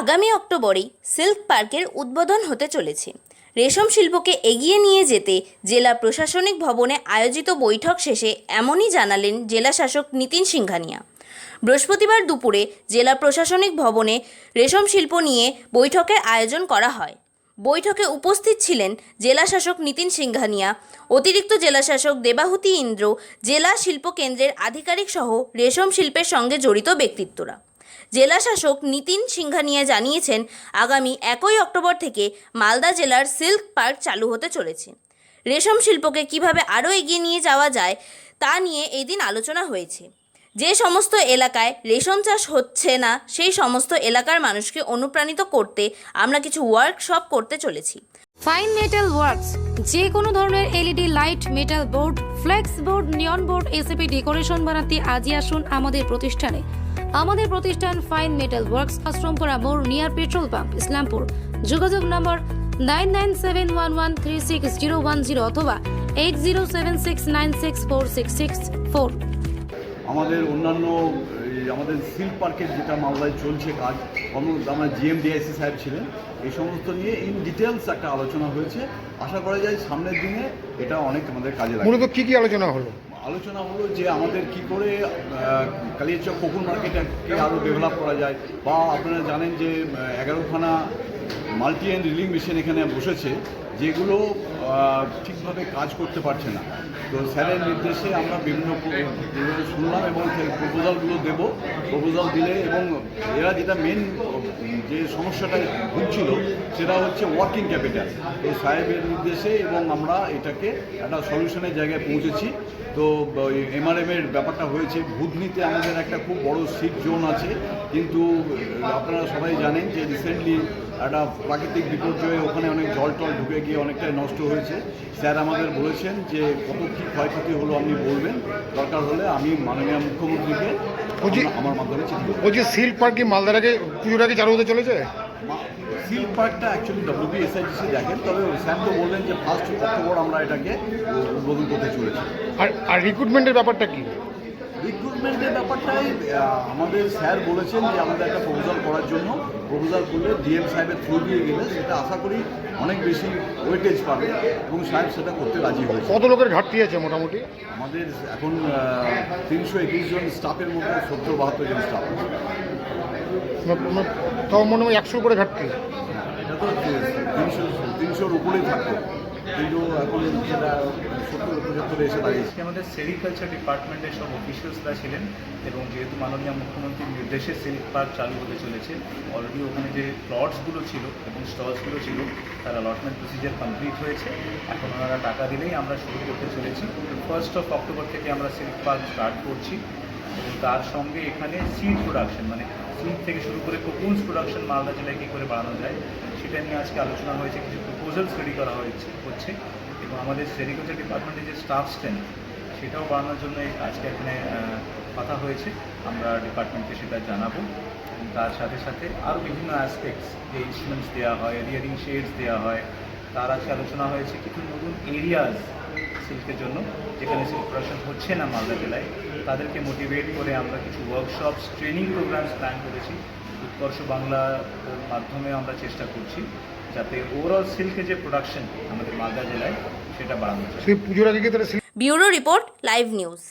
আগামী অক্টোবরেই সিল্ক পার্কের উদ্বোধন হতে চলেছে। রেশম শিল্পকে এগিয়ে নিয়ে যেতে জেলা প্রশাসনিক ভবনে আয়োজিত বৈঠক শেষে এমনই জানালেন জেলা শাসক নীতিন সিংঘানিয়া। বৃহস্পতিবার দুপুরে জেলা প্রশাসনিক ভবনে রেশম শিল্প নিয়ে বৈঠকের আয়োজন করা হয়। বৈঠকে উপস্থিত ছিলেন জেলা শাসক নীতিন সিংঘানিয়া, অতিরিক্ত জেলা শাসক দেবাহুতি ইন্দ্র, জেলা শিল্প কেন্দ্রের আধিকারিক সহ রেশম শিল্পের সঙ্গে জড়িত ব্যক্তিত্বরা। জেলা শাসক নীতিন সিংঘানিয়া জানিয়েছেন, আগামী একই অক্টোবর থেকে মালদা জেলার সিল্ক পার্ক চালু হতে চলেছে। রেশম শিল্পকে কীভাবে আরও এগিয়ে নিয়ে যাওয়া যায় তা নিয়ে এই দিন আলোচনা হয়েছে। যে সমস্ত এলাকায় রেশম চাষ হচ্ছে না, সেই সমস্ত এলাকার মানুষকে অনুপ্রাণিত করতে আমরা কিছু ওয়ার্কশপ করতে চলেছি। ফাইন মেটাল ওয়ার্কস যে কোনো ধরনের LED light metal board flex board neon board ACP decoration বানাতে আজই আসুন আমাদের প্রতিষ্ঠানে। আমাদের প্রতিষ্ঠান ফাইন মেটাল ওয়ার্কস আশ্রমপুরা মোড় নিয়ার পেট্রোল পাম্প ইসলামপুর। যোগাযোগ number nine nine seven one one three six zero one zero অথবা eight zero seven six nine six four six six four আমাদের অন্যান্য আমাদের সিল্ক পার্কের যেটা মালদায় চলছে কাজ অন্য- আমার জিএম ডিআইসি সাহেব ছিলেন। এই সমস্ত নিয়ে ইন ডিটেলস একটা আলোচনা হয়েছে। আশা করা যায় সামনের দিনে এটা অনেক আমাদের কাজে লাগবে। মূলত কি কি আলোচনা হলো? আলোচনা হলো যে আমাদের কি করে কালিয়াচক কোকুন মার্কেটকে আরও ডেভেলপ করা যায়, বা আপনারা জানেন যে এগারোখানা মাল্টি অ্যান্ড রিলিং মেশিন এখানে বসেছে। যেগুলো ঠিকভাবে কাজ করতে পারছে না। তো স্যারের নির্দেশে আমরা বিভিন্ন শুনলাম এবং সেই প্রপোজালগুলো দেব। প্রপোজাল দিলে এবং এরা যেটা মেন, যে সমস্যাটা ভুগছিল সেটা হচ্ছে ওয়ার্কিং ক্যাপিটাল তো সাহেবের নির্দেশে এবং আমরা এটাকে একটা সলিউশনের জায়গায় পৌঁছেছি। তো এমআরএম এর ব্যাপারটা হয়েছে ভুদনিতে আমাদের একটা খুব বড় সিট জোন আছে। কিন্তু আপনারা সবাই জানেন যে রিসেন্টলি একটা প্রাকৃতিক বিপর্যয়ে ওখানে অনেক জল টল ঢুকে গিয়ে অনেকটাই নষ্ট হয়েছে। স্যার আমাদের বলেছেন যে কত কী ক্ষয়ক্ষতি হলো আপনি বলবেন। দরকার হলে আমি মাননীয় মুখ্যমন্ত্রীকে আমার- মাধ্যমে চিঠি দেবো। বলছি সিল্ক পার্ক কি মালদার আগে পুজোর আগে চালু হতে চলেছে? সিল্ক পার্কটা অ্যাকচুয়ালি ডব্লিউবি এসআইডিসি দেখেন তবে স্যার তো বললেন যে ফার্স্ট অক্টোবর আমরা এটাকে উদ্বোধন করতে চলেছি। আর আর রিক্রুটমেন্টের ব্যাপারটা কি? রিক্রুটমেন্টের ব্যাপারটাই আমাদের স্যার বলেছেন যে আমাদের একটা প্রপোজাল করার জন্য। প্রপোজাল করলে ডিএম সাহেবের থ্রু দিয়ে গেলে সেটা আশা করি অনেক বেশি ওয়েটেজ পাবে এবং সাহেব সেটা করতে রাজি হয়েছে। কত লোকের ঘাটতি আছে মোটামুটি? আমাদের এখন তিনশো একুশ জন স্টাফের মধ্যে সত্তর বাহাত্তর জন স্টাফ আছে। তাও মনে হয় একশো করে ঘাটতি। এটা তো তিনশো তিনশোর উপরেই থাকতো কিন্তু এখন সত্তর এসে দাঁড়িয়েছে। আমাদের সেরিকালচার ডিপার্টমেন্টের সব অফিসিয়ালসরা ছিলেন এবং যেহেতু মাননীয় মুখ্যমন্ত্রীর নির্দেশে সিল্ক পার্ক চালু হতে চলেছে অলরেডি ওখানে যে প্লটসগুলো ছিল এবং স্টলসগুলো ছিল, তার অ্যালটমেন্ট প্রসিজার কমপ্লিট হয়েছে। এখন ওনারা টাকা দিলেই আমরা শুরু করতে চলেছি। ফার্স্ট অফ অক্টোবর থেকে আমরা সিল্ক পার্ক স্টার্ট করছি। তার সঙ্গে এখানে সিড প্রোডাকশন মানে সিড থেকে শুরু করে কোকুন্স প্রোডাকশন মালদা জেলায় কী করে বাড়ানো যায়, সেটা নিয়ে আজকে আলোচনা হয়েছে, কিছু প্রপোজালস রেডি করা হয়েছে, হচ্ছে। এবং আমাদের সেরিকালচার ডিপার্টমেন্টের যে স্টাফ স্ট্রেন্থ সেটাও বাড়ানোর জন্য আজকে এখানে কথা হয়েছে। আমরা ডিপার্টমেন্টকে সেটা জানাব। তার সাথে সাথে আরও বিভিন্ন অ্যাসপেক্টস যে ইনস্ট্রুমেন্টস দেওয়া হয় রিয়ারিং শেডস দেওয়া হয় তার আজকে আলোচনা হয়েছে কিছু নতুন এরিয়াজ সিল্কের জন্য যেখানে সিল্ক প্রোডাকশন হচ্ছে না মালদা জেলায়। তাদেরকে মোটিভেট করে আমরা কিছু ওয়ার্কশপস ট্রেনিং প্রোগ্রামস প্ল্যান করেছি। উৎকর্ষ বাংলার মাধ্যমে আমরা চেষ্টা করছি যাতে ওভারঅল সিল্কের যে প্রোডাকশন আমাদের মালদা জেলায় সেটা বাড়ানো যায়। পুজোর আগে ব্যুরো রিপোর্ট লাইভ নিউজ